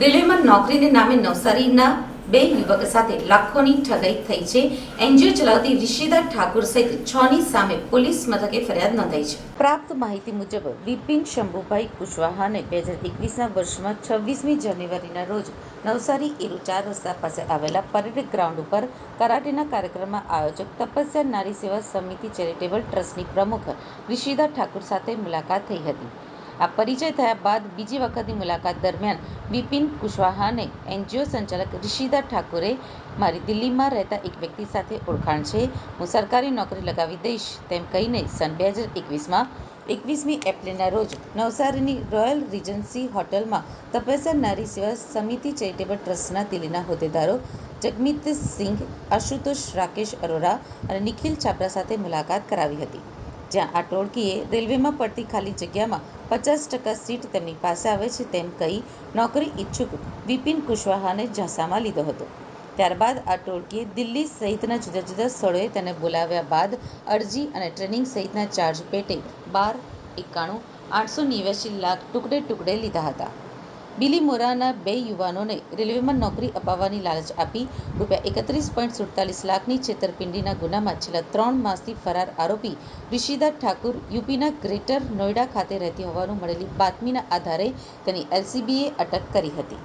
નોકરીને નામે નવસારીના બે યુવક સાથે લાખોની ઠગાઈ થઈ છે. એનજીઓ ચલાવતી ઋષિદા ઠાકુર સહિત છની સામે પોલીસ મથકે ફરિયાદ નોંધાઈ છે. પ્રાપ્ત માહિતી મુજબ, વિપિન શંભુભાઈ કુશવાહાને બે હજાર એકવીસના વર્ષમાં છવ્વીસમી જાન્યુઆરીના રોજ નવસારી એરુ ચાર રસ્તા પાસે આવેલા પરેડ ગ્રાઉન્ડ ઉપર કરાટેના કાર્યક્રમમાં આયોજક તપસ્યા નારી સેવા સમિતિ ચેરિટેબલ ટ્રસ્ટની પ્રમુખ ઋષિદા ઠાકુર સાથે મુલાકાત થઈ હતી. આ પરિચય થયા બાદ બીજી વખતની મુલાકાત દરમિયાન બિપિન કુશવાહાને એનજીઓ સંચાલક ઋષિદા ઠાકુરે મારી દિલ્હીમાં રહેતા એક વ્યક્તિ સાથે ઓળખાણ છે. હું સરકારી નોકરી લગાવી દઈશ, તેમ કહીને સન બે હજાર એકવીસમાં એકવીસમી એપ્રિલના રોજ નવસારીની રોયલ રિજન્સી હોટલમાં તપેસર નારી સેવા સમિતિ ચેરિટેબલ ટ્રસ્ટના દિલ્હીના હોદ્દેદારો જગમીતસિંઘ આશુતોષ રાકેશ અરોરા અને નિખિલ છાપરા સાથે મુલાકાત કરાવી હતી. જ્યાં આ ટોળકીએ રેલવેમાં પડતી ખાલી જગ્યામાં પચાસ ટકા સીટ તેમની પાસે આવે છે તેમ કહી નોકરી ઈચ્છુક વિપિન કુશવાહાને ઝાંસામાં લીધો હતો. ત્યારબાદ આ ટોળકીએ દિલ્હી સહિતના જુદા જુદા સ્થળોએ તેને બોલાવ્યા બાદ અરજી અને ટ્રેનિંગ સહિતના ચાર્જ પેટે બાર એકાણું આઠસો નેવ્યાસી લાખ ટુકડે ટુકડે લીધા હતા. બિલીમોરાના બે યુવાનોને રેલવેમાં નોકરી અપાવવાની લાલચ આપી. રૂપિયા એકત્રીસ પોઈન્ટ સુડતાલીસ લાખની છેતરપિંડીના ગુનામાં છેલ્લા ત્રણ માસથી ફરાર આરોપી ઋષિદા ઠાકુર યુપીના ગ્રેટર નોઈડા ખાતે રહેતી હોવાનું મળેલી બાતમીના આધારે તેની એલસીબીએ અટક કરી હતી.